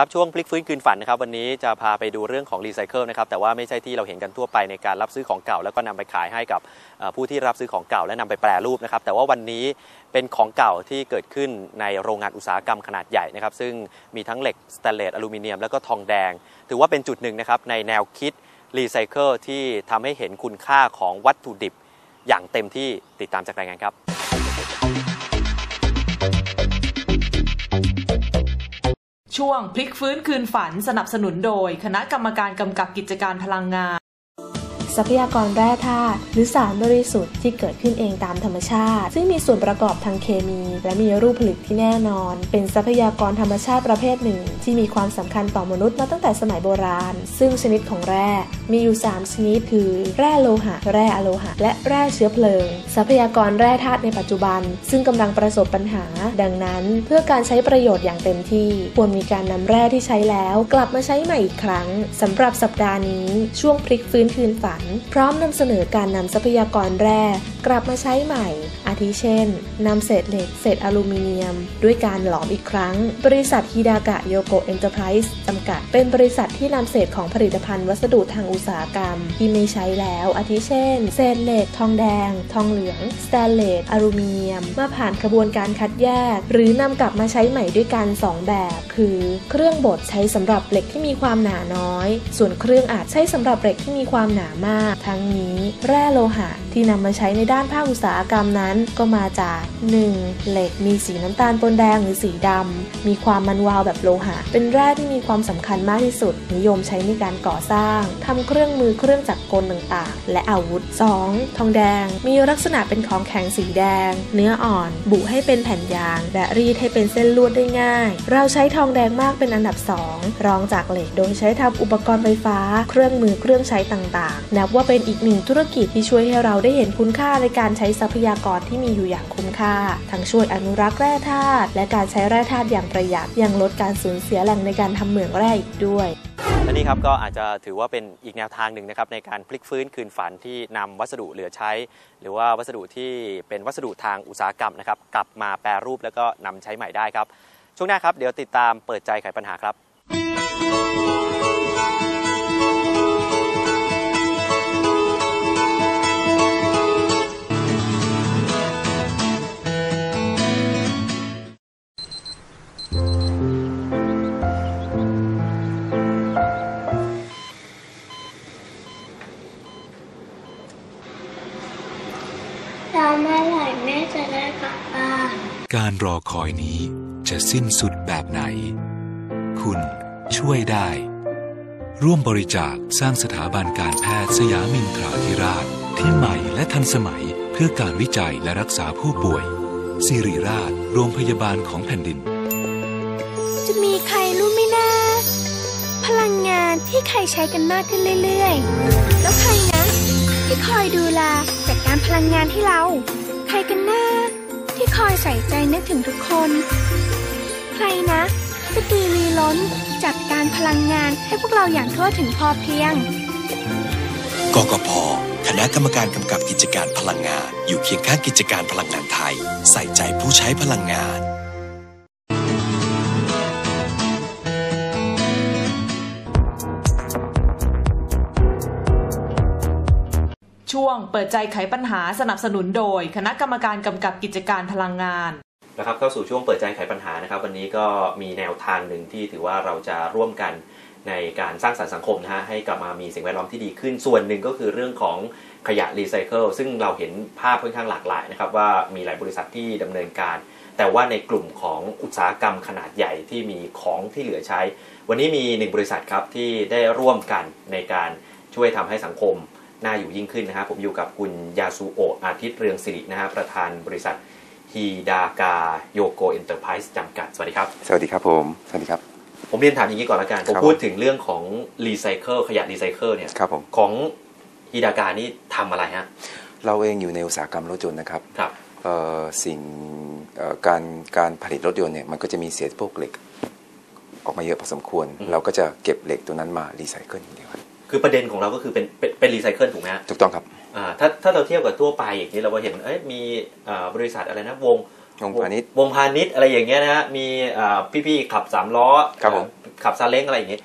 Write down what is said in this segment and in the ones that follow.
ครับช่วงพลิกฟื้นคืนฝันนะครับวันนี้จะพาไปดูเรื่องของรีไซเคิลนะครับแต่ว่าไม่ใช่ที่เราเห็นกันทั่วไปในการรับซื้อของเก่า แล้วก็นำไปขายให้กับผู้ที่รับซื้อของเก่าและนำไปแปรรูปนะครับแต่ว่าวันนี้เป็นของเก่าที่เกิดขึ้นในโรงงานอุตสาหกรรมขนาดใหญ่นะครับซึ่งมีทั้งเหล็กสแตนเลสอลูมิเนียมแล้วก็ทองแดง ถือว่าเป็นจุดหนึ่งนะครับในแนวคิดรีไซเคิลที่ทำให้เห็นคุณค่าของวัตถุดิบอย่างเต็มที่ติดตามจากรายงานครับ ช่วงพลิกฟื้นคืนฝันสนับสนุนโดย คณะกรรมการกำกับกิจการพลังงาน ทรัพยากรแร่ธาตุหรือสารบริสุทธิ์ที่เกิดขึ้นเองตามธรรมชาติ ซึ่งมีส่วนประกอบทางเคมี และมีรูปผลึกที่แน่นอน เป็นทรัพยากรธรรมชาติประเภทหนึ่ง ที่มีความสำคัญต่อมนุษย์มาตั้งแต่สมัยโบราณ ซึ่งชนิดของแร่มีอยู่ 3 ชนิดคือ แร่โลหะ แร่อะโลหะ และแร่เชื้อเพลิง ทรัพยากรแร่ธาตุในปัจจุบัน ซึ่งกำลังประสบปัญหา ดังนั้น เพื่อการใช้ประโยชน์อย่างเต็มที่ควรมีการนำแร่ที่ใช้แล้ว กลับมาใช้ใหม่อีกครั้งสำหรับสัปดาห์นี้ ช่วงพลิกฟื้นคืนฝันพร้อมนำเสนอการนำทรัพยากรแร่กลับมาใช้ใหม่ อาทิเช่นนำเศษเหล็กเศษอลูมิเนียม ด้วยการหลอมอีกครั้ง บริษัทฮิดากะโยโกเอ็นเตอร์ไพรส์จำกัด เป็นบริษัทที่นำเศษของผลิตภัณฑ์วัสดุทางอุตสาหกรรม ที่ไม่ใช้แล้ว อาทิเช่น เศษเหล็ก ทองแดง ทองเหลือง สแตนเลส อลูมิเนียม มาผ่านกระบวนการคัดแยก หรือนำกลับมาใช้ใหม่ด้วยกันสองแบบ คือ เครื่องบดใช้สำหรับเหล็กที่มีความหนาน้อย ส่วนเครื่องอัดใช้สำหรับเหล็กที่มีความหนามากทั้งนี้แร่โลหะที่นำมาใช้ในด้านภาคอุตสาหกรรมนั้นก็มาจาก 1. เหล็กมีสีน้ำตาลปนแดงหรือสีดำมีความมันวาวแบบโลหะ เป็นแร่ที่มีความสำคัญมากที่สุด นิยมใช้ในการก่อสร้างทำเครื่องมือเครื่องจักรกลต่างๆ และอาวุธ 2. ทองแดงมีลักษณะเป็นของแข็งสีแดง เนื้ออ่อนบุให้เป็นแผ่นยาง และรีดให้เป็นเส้นลวดได้ง่าย เราใช้ทองแดงมากเป็นอันดับ 2 รองจากเหล็กโดยใช้ทำอุปกรณ์ไฟฟ้า เครื่องมือเครื่องใช้ต่างๆนับว่าเป็นอีกหนึ่งธุรกิจที่ช่วยให้เราได้เห็นคุณค่าในการใช้ทรัพยากรที่มีอยู่อย่างคุ้มค่า ทั้งช่วยอนุรักษ์แร่ธาตุและการใช้แร่ธาตุอย่างประหยัดยังลดการสูญเสียแหล่งในการทำเหมืองแร่อีกด้วยและนี่ครับก็อาจจะถือว่าเป็นอีกแนวทางหนึ่งนะครับในการพลิกฟื้นคืนฝันที่นำวัสดุเหลือใช้ หรือว่าวัสดุที่เป็นวัสดุทางอุตสาหกรรมนะครับกลับมาแปรรูปแล้วก็นำใช้ใหม่ได้ครับ ช่วงหน้าครับเดี๋ยวติดตามเปิดใจไขปัญหาครับ การรอคอยนี้จะสิ้นสุดแบบไหน คุณช่วยได้ ร่วมบริจาคสร้างสถาบันการแพทย์สยามินทราธิราช ที่ใหม่และทันสมัยเพื่อการวิจัยและรักษาผู้ป่วย สิริราช โรงพยาบาลของแผ่นดิน จะมีใครรู้ไหมนะ พลังงานที่ใครใช้กันมากขึ้นเรื่อย ๆ แล้วใครนะ ที่คอยดูแลจัดการพลังงานให้เรา ใครกันนะ ที่คอยใส่ใจนึกถึงทุกคน ใครนะสตีวีล้นจัดการพลังงานให้พวกเราอย่างทั่วถึงพอเพียง กกพ คณะกรรมการกำกับกิจการพลังงาน อยู่เคียงข้างกิจการพลังงานไทย ใส่ใจผู้ใช้พลังงาน งเปิดใจไขปัญหาสนับสนุนโดย คณะกรรมการกำกับกิจการพลังงานนะครับเข้าสู่ช่วงเปิดใจไขปัญหานะครับ วันนี้ก็มีแนวทางหนึ่งที่ถือว่าเราจะร่วมกันในการสร้างสรรค์สังคมนะฮะให้กลับมามีสิ่งแวดล้อมที่ดีขึ้นส่วนหนึ่งก็คือเรื่องของขยะรีไซเคิลซึ่งเราเห็นภาพค่อนข้างหลากหลายนะครับว่ามีหลายบริษัทที่ดำเนินการ แต่ว่าในกลุ่มของอุตสาหกรรมขนาดใหญ่ที่มีของที่เหลือใช้ วันนี้มีหนึ่งบริษัทครับที่ได้ร่วมกันในการช่วยทำให้สังคม น่าอยู่ยิ่งขึ้นนะครับผมอยู่กับคุณยาซูโอะอาทิตย์เรืองสิรินะฮะประธานบริษัทฮีดากาโยโกเอ็นเตอร์ไพรส์จำกัด สวัสดีครับ สวัสดีครับผม สวัสดีครับ ผมเรียนถามอย่างนี้ก่อนละกัน ผมครับพูดถึงเรื่องของรีไซเคิลขยะรีไซเคิลเนี่ยครับผมของฮีดากานี่ทำอะไรฮะ เราเองอยู่ในอุตสาหกรรมรถยนต์นะครับครับเอ่อสิ่งเอ่อการการผลิตรถยนต์เนี่ยมันก็จะมีเศษพวกเหล็กออกมาเยอะพอสมควรอืมเราก็จะเก็บเหล็กตัวนั้นมารีไซเคิลอย่างเดียว ครับคือประเด็นของเราก็คือเป็นเป็นเป็นรีไซเคิลถูกไหมฮะถูกต้องครับอ่าถ้าถ้าเราเทียบกับทั่วไปอย่างนี้เราก็เห็นเอ้ยมีอ่าบริษัทอะไรนะวงวงพาณิชย์วงพาณิชย์อะไรอย่างเงี้ยนะฮะมีอ่าพี่ๆขับสามล้อครับผมค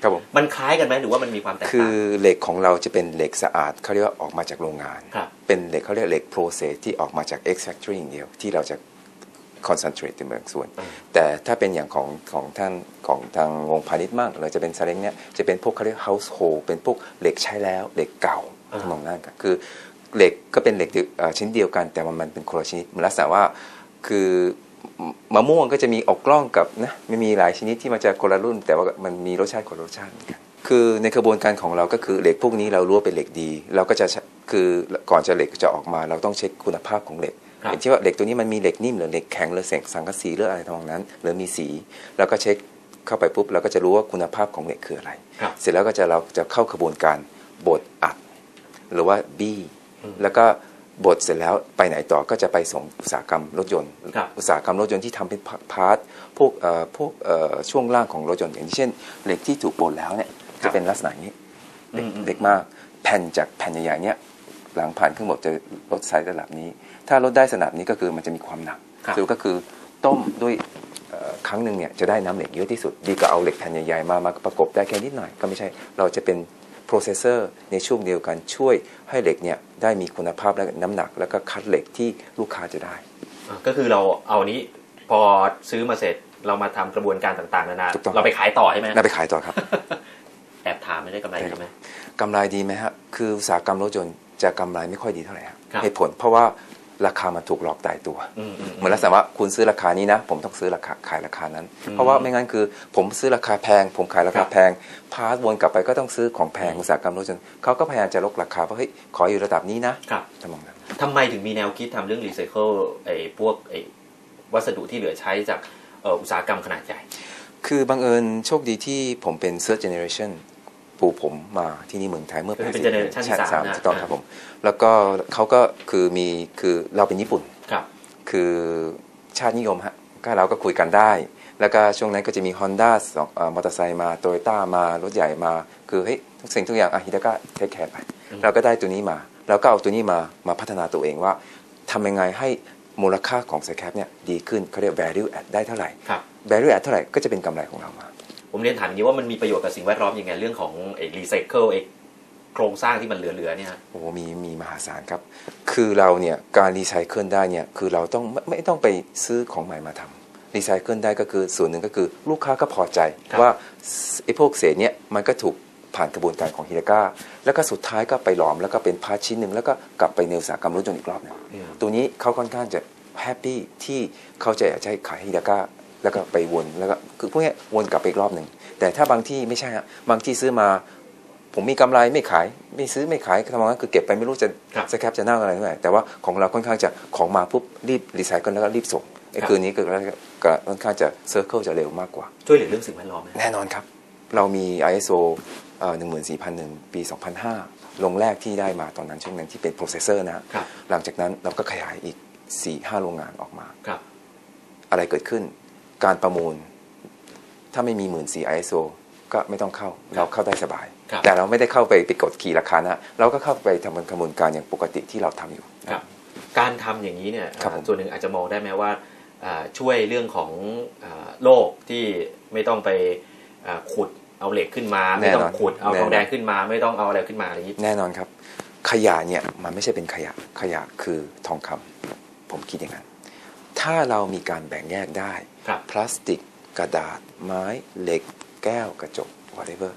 รับผมมันคล้ายกันไหมหรือว่ามันมีความแตกคืต่างอเหล็กของเราจะเป็นเหล็กสะอาดเขาเรียกว่าออกมาจากโรงงานครับเป็นเหล็กเขาเรียกเหล็ก process ที่ออกมาจาก X factory อย่างเดียวที่เราจะ concentrate เป็นบางส่วนอืมแต่ถ้าเป็นอย่างของของท่านของทางวงพาณิชย์มากเราจะเป็นซาเล้งเนี่ยจะเป็นพวกเขาเรียก household เป็นพวกเหล็กใช้แล้วเหล็กเก่าทำนองนั้นกันคือเหล็กก็เป็นเหล็กเดียวเอ่อชิ้นเดียวกัน แต่มันมันเป็นคนละชนิดเหมือนลักษณะว่าคือมะม่วงก็จะมีออกกล้องกับนะไม่มีหลายชนิดที่มันจะคนละรุ่น แต่ว่ามันมีรสชาติคนละรสชาติเหมือนกันคือในกระบวนการของเราก็คือเหล็กพวกนี้เรารู้ว่าเป็นเหล็กดี เราก็จะใช้คือก่อนจะเหล็กจะออกมา เราต้องเช็คคุณภาพของเหล็กครับอย่าง เช่นว่าเหล็กตัวนี้มันมีเหล็กนิ่มหรือเหล็กแข็งหรือเศษสังกะสีหรืออะไรทำนองนั้น หรือมีสีแล้วก็เช็คเข้าไปปุ๊บเราก็จะรู้ว่าคุณภาพของเหล็กคืออะไรครับเสร็จแล้วก็จะเราจะเข้ากระบวนการบดอัด หรือว่าบี้อืมแล้วก็บดเสร็จแล้วไปไหนต่อก็จะไปส่งอุตสาหกรรมรถยนต์ครับอุตสาหกรรมรถยนต์ที่ทำเป็นพาร์ทพวกเอ่อพวกเอ่อช่วงล่างของรถยนต์อย่างเช่น เหล็กที่ถูกบดแล้วเนี่ยจะเป็นลักษณะอย่างนี้เล็กอืมอืมเล็กมากแผ่นจากแผ่นใหญ่ๆเนี่ย หลังผ่านเครื่องบดจะลดไซส์ระดับนี้ ถ้าลดได้ระดับนี้ก็คือมันจะมีความหนักครับสรุปก็คือต้มด้วยเอ่อครั้งหนึ่งเนี่ยจะได้น้ำเหล็กเยอะที่สุด ดีกว่าเอาเหล็กแผ่นใหญ่ๆมามาประกบได้แค่นิดหน่อย ก็ไม่ใช่เราจะเป็น processor ในช่วงเดียวกันช่วยให้เหล็กเนี่ยได้มีคุณภาพและน้ำหนัก แล้วก็คัดเหล็กที่ลูกค้าจะได้อ่าก็คือเราเอานี้พอซื้อมาเสร็จเรามาทำกระบวนการต่างๆนานาถูกต้องเราไปขายต่อใช่ไหมน่าไปขายต่อครับแอบถามไม่ได้กำไรใช่ไหมกำไรดีไหมฮะคืออุตสาหกรรมรถยนต์ จะกำไรไม่ค่อยดีเท่าไหร่ครับครับเหตุผลเพราะว่าราคามันถูกหลอกตายตัวอืมอืมเหมือนลักษณะว่าคุณซื้อราคานี้นะ ผมต้องซื้อราคาขายราคานั้น เพราะว่าไม่งั้นคือ ผมซื้อราคาแพง ผมขายราครัคาบแพง พาสวนกลับไปก็ต้องซื้อของแพงอืมอุตสาหกรรมรถยนต์เขาก็พยายามจะลดราคาเพราะเฮ้ยขออยู่ระดับนี้นะครับทำนองนั้นทำไมถึงมีแนวคิดทำเรื่องรีไซเคิลไอ้พวกไอ้วัสดุที่เหลือใช้จากเอ่ออุตสาหกรรมขนาดใหญ่ คือบังเอิญโชคดีที่ผมเป็น third generation ปู่ผมมาที่นี่เมืองไทยเมื่อก็คือเป็น80 generation ที่สามนะถูกต้องครับผมแล้วก็เขาก็คือมีคือเราเป็นญี่ปุ่นครับคือชาตินิยมฮะก็เราก็คุยกันได้ แล้วก็ช่วงนั้นก็จะมี Honda สองเอ่อมอเตอร์ไซค์มาโตโยต้ามารถใหญ่มา คือเฮ้ยทุกสิ่งทุกอย่างอะฮิตาก็เทคแคร์ไปอืมเราก็ได้ตัวนี้มาเราก็เอาตัวนี้มามาพัฒนาตัวเองว่าทำยังไงให้มูลค่าของ s ซแคปเนี่ยดีขึ้นเขาเรียก value add ได้เท่าไหร่ครับ value add เท่าไหร่ก็จะเป็นกำไรของเรามา ผมเรียนถามอย่างนี้ว่ามันมีประโยชน์กับสิ่งแวดล้อมยังไงเรื่องของไอ้รีไซเคิลไอ้โครงสร้างที่มันเหลือๆเนี่ยฮะโอ้โหมีมีมหาศาลครับ คือเราเนี่ยการรีไซเคิลได้เนี่ยคือเราต้องไม่ไม่ต้องไปซื้อของใหม่มาทำรีไซเคิลได้ก็คือส่วนหนึ่งก็คือลูกค้าก็พอใจครับว่าไอ้พวกเศษเนี่ยมันก็ถูกผ่านกระบวนการของฮิตาก้าแล้วก็สุดท้ายก็ไปหลอมแล้วก็เป็นพาร์ทชิ้นหนึ่งแล้วก็กลับไปในอุตสาหกรรมรถยนต์อีกรอบหนึงอืมตัวนี้เขาค่อนข้างจะแฮปปี้ที่เขาจะอยากจะให้ขายให้ฮิตาก้า แล้วก็ไปวนแล้วก็คือพวกเนี้ยวนกลับไปอีกรอบหนึ่งแต่ถ้าบางที่ไม่ใช่ฮะบางที่ซื้อมา ผมมีกำไรไม่ขาย ไม่ซื้อไม่ขายทำงั้นคือเก็บไปไม่รู้จะครับสแคปจะเน่าอะไรเท่าไหร่แต่ว่าของเราค่อนข้างจะของมาปุ๊บรีบรีไซเคิลแล้วก็รีบส่งไอ้ครับคืนนี้ก็ก็ค่อนข้างจะเซอร์เคิลจะเร็วมากกว่า ช่วยเหลือเรื่องสิ่งแวดล้อมไหมแน่นอนครับ เรามี ISO เอ่อ14001 ปี 2005 ลงแรกที่ได้มาตอนนั้นช่วงนั้นที่เป็นโปรเซสเซอร์นะฮะครับหลังจากนั้นเราก็ขยายอีก 4-5 โรงงานออกมาครับอะไรเกิดขึ้น การประมูล ถ้าไม่มี14 ISO ก็ไม่ต้องเข้าเราเข้าได้สบายครับแต่เราไม่ได้เข้าไปไปกดขี่ราคานะเราก็เข้าไปทำกระบวนการอย่างปกติที่เราทำอยู่ครับการทำอย่างนี้เนี่ยครับผมส่วนหนึ่งอาจจะมองได้ไหมว่าอ่าช่วยเรื่องของอ่าโลกที่ไม่ต้องไปอ่าขุดเอาเหล็กขึ้นมา ไม่ต้องขุดเอาทองแดงขึ้นมา ไม่ต้องเอาอะไรขึ้นมาอะไรอย่างนี้แน่นอนครับ ขยะเนี่ยมันไม่ใช่เป็นขยะขยะคือทองคำผมคิดอย่างนั้น ถ้าเรามีการแบ่งแยกได้ครับพลาสติก กระดาษ ไม้ เหล็ก แก้ว กระจก whatever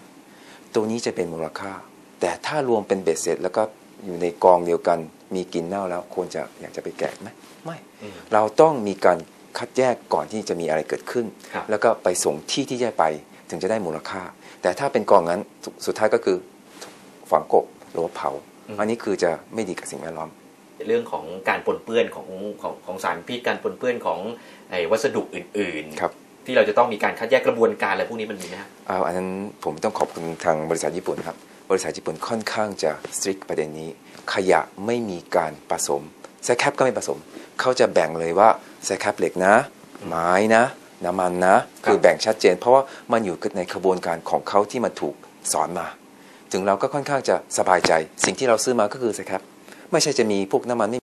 ตัวนี้จะเป็นมูลค่า แต่ถ้ารวมเป็นเบ็ดเสร็จ แล้วก็อยู่ในกองเดียวกัน มีกลินเน่าแล้วควรจะอยากจะไปแกะไหมไม่อืมเราต้องมีการคัดแยกก่อนที่จะมีอะไรเกิดขึ้นครับแล้วก็ไปส่งที่ที่จะไปถึงจะได้มูลค่า แต่ถ้าเป็นกองนั้นสุสุดท้ายก็คือฝังกบหรือว่าเผา อันนี้คือจะไม่ดีกับสิ่งแวดล้อม เรื่องของการปนเปื้อนของของของสารพิษการปนเปื้อนของไอ้วัสดุอื่นครับๆที่เราจะต้องมีการคัดแยกกระบวนการอะไรพวกนี้มันมีไหมครับเอาอันนั้นผมต้องขอบคุณทางบริษัทญี่ปุ่นครับ บริษัทญี่ปุ่นค่อนข้างจะสตริกประเด็นนี้ ขยะไม่มีการผสมแซคแคปก็ไม่ผสม เขาจะแบ่งเลยว่าแซคแคปเหล็กนะ ไม้นะ น้ำมันนะ คือแบ่งชัดเจน เพราะว่ามันอยู่ในกระบวนการของเขาที่มันถูกสอนมา ถึงเราก็ค่อนข้างจะสบายใจ สิ่งที่เราซื้อมาก็คือแซคแคป ไม่ใช่จะมีพวกน้ำมันไม่